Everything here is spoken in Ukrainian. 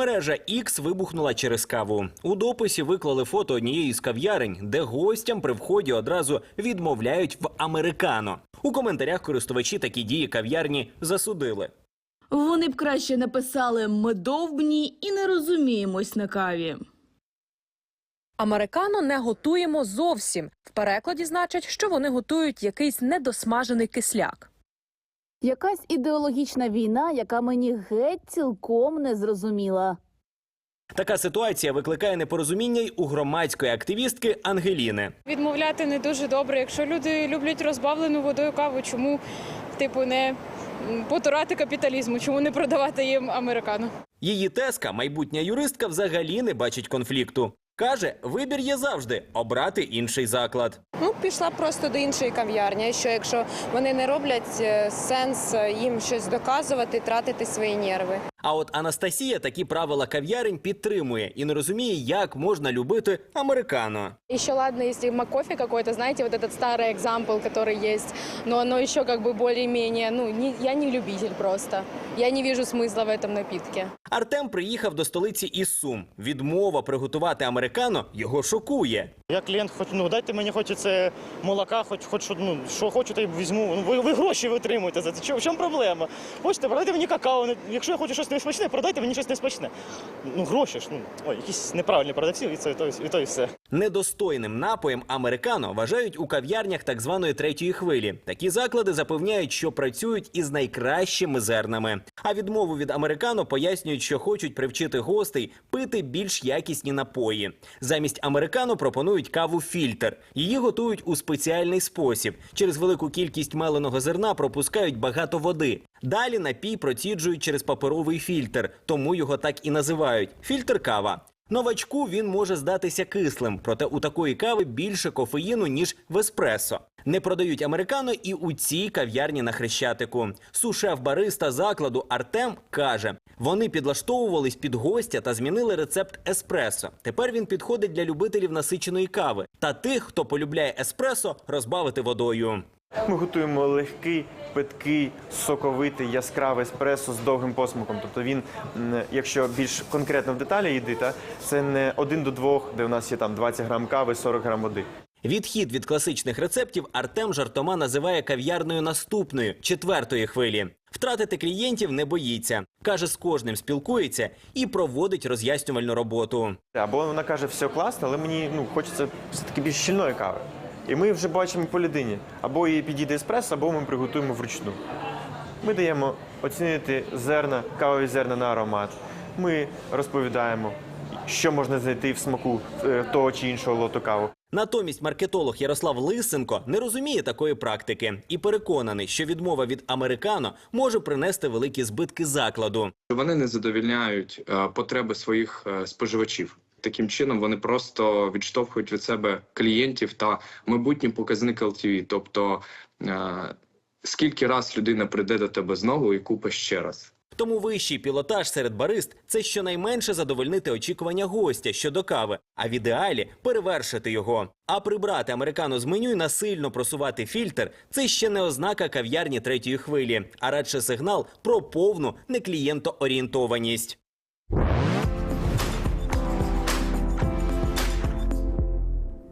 Мережа X вибухнула через каву. У дописі виклали фото однієї з кав'ярень, де гостям при вході одразу відмовляють в американо. У коментарях користувачі такі дії кав'ярні засудили. Вони б краще написали ми довбні і не розуміємось на каві. Американо не готуємо зовсім. В перекладі значить, що вони готують якийсь недосмажений кисляк. Якась ідеологічна війна, яка мені геть цілком не зрозуміла. Така ситуація викликає непорозуміння й у громадської активістки Ангеліни. Відмовляти не дуже добре. Якщо люди люблять розбавлену водою каву, чому типу не потурати капіталізму, чому не продавати їм американо? Її теска, майбутня юристка, взагалі не бачить конфлікту. Каже, вибір є завжди обрати інший заклад. Ну, пішла просто до іншої кав'ярні. Що якщо вони не роблять е, сенс е, їм щось доказувати, тратити свої нерви. А от Анастасія такі правила кав'ярень підтримує і не розуміє, як можна любити американо. Еще ладно, если макофе какой-то, знаете, вот этот старый экзампл, который есть, но оно еще как бы более-менее, ну, не- я не любитель просто. Я не вижу смысла в этом напитке. Артем приїхав до столиці із Сум. Відмова приготувати американо його шокує. Я клієнт, хоч ну дайте мені хоч це молока, хоч хоч що, ну що хочу, то й візьму. Ну, Ви, ви гроші витримуєте за це. Чо- В чому проблема? Хочете, продайте мені какао. Не- Якщо я хочу щось несмачне, продайте мені щось несмачне. Ну гроші ж, ну ой, якісь неправильні продавці, і це і то, і то і все. Недостойним напоєм американо вважають у кав'ярнях так званої третьої хвилі. Такі заклади запевняють, що працюють із найкращими зернами. А відмову від американо пояснюють, що хочуть привчити гостей пити більш якісні напої. Замість американо пропонують каву фільтр. Її готують у спеціальний спосіб. Через велику кількість меленого зерна пропускають багато води. Далі напій проціджують через паперовий фільтр, тому його так і називають фільтр кава. Новачку він може здатися кислим, проте у такої кави більше кофеїну, ніж в еспресо. Не продають американо і у цій кав'ярні на Хрещатику. Сушеф бариста закладу Артем каже: вони підлаштовувались під гостя та змінили рецепт еспресо. Тепер він підходить для любителів насиченої кави та тих, хто полюбляє еспресо, розбавити водою. Ми готуємо легкий, питкий, соковитий, яскравий еспресо з довгим посмаком. Тобто він, якщо більш конкретно в деталі йти, та це не один до двох, де у нас є там 20 грам кави, 40 грам води. Відхід від класичних рецептів Артем жартома називає кав'ярною наступною четвертої хвилі. Втратити клієнтів не боїться. каже, з кожним спілкується і проводить роз'яснювальну роботу. Або вона каже, все класно, але мені ну, хочеться все-таки більш щільної кави. І ми вже бачимо по людині. Або їй підійде еспресо, або ми приготуємо вручну. Ми даємо оцінити зерна, кавові зерна на аромат. Ми розповідаємо, що можна знайти в смаку е, того чи іншого лоту кави. Натомість маркетолог Ярослав Лисенко не розуміє такої практики і переконаний, що відмова від американо може принести великі збитки закладу. Вони не задовільняють е, потреби своїх е, споживачів. Таким чином вони просто відштовхують від себе клієнтів та майбутні показники LTV. Тобто е, скільки раз людина прийде до тебе знову і купить ще раз. Тому вищий пілотаж серед барист це щонайменше задовольнити очікування гостя щодо кави, а в ідеалі перевершити його. А прибрати американо з меню і насильно просувати фільтр це ще не ознака кав'ярні третьої хвилі, а радше сигнал про повну неклієнтоорієнтованість.